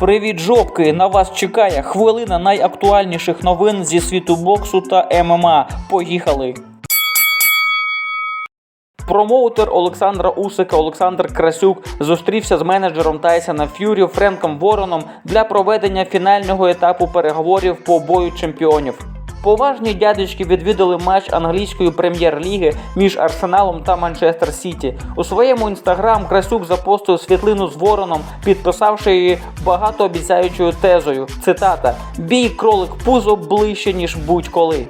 Привіт, жопки! На вас чекає хвилина найактуальніших новин зі світу боксу та ММА. Поїхали! Промоутер Олександра Усика Олександр Красюк зустрівся з менеджером Тайсона Ф'юрі Френком Вороном для проведення фінального етапу переговорів по бою чемпіонів. Поважні дядечки відвідали матч англійської прем'єр-ліги між Арсеналом та Манчестер Сіті. У своєму інстаграм Красюк запостив світлину з вороном, підписавши її багатообіцяючою тезою. Цитата: Бій кролик пузо ближче, ніж будь-коли.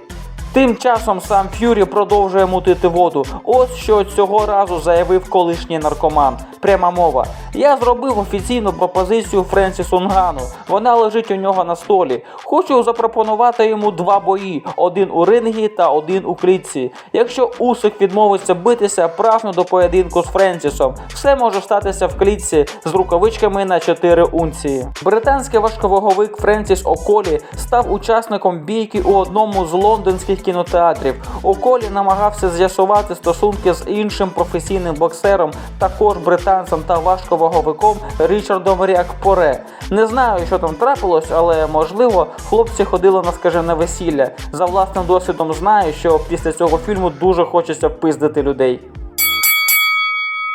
Тим часом сам Ф'юрі продовжує мутити воду. Ось що цього разу заявив колишній наркоман. Пряма мова. Я зробив офіційну пропозицію Френсісу Нгану. Вона лежить у нього на столі. Хочу запропонувати йому два бої: один у рингі та один у клітці. Якщо Усик відмовиться битися, прагну до поєдинку з Френсісом. Все може статися в клітці з рукавичками на 4 унції. Британський важковаговик Френсіс Околі став учасником бійки у одному з лондонських кінотеатрів. Околі намагався з'ясувати стосунки з іншим професійним боксером, також британцем та важковаговиком Річардом Ріакпоре. Не знаю, що там трапилось, але можливо хлопці ходили на скажене весілля. За власним досвідом знаю, що після цього фільму дуже хочеться впиздити людей.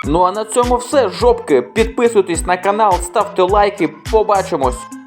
Ну а на цьому все, жопки. Підписуйтесь на канал, ставте лайки. Побачимось!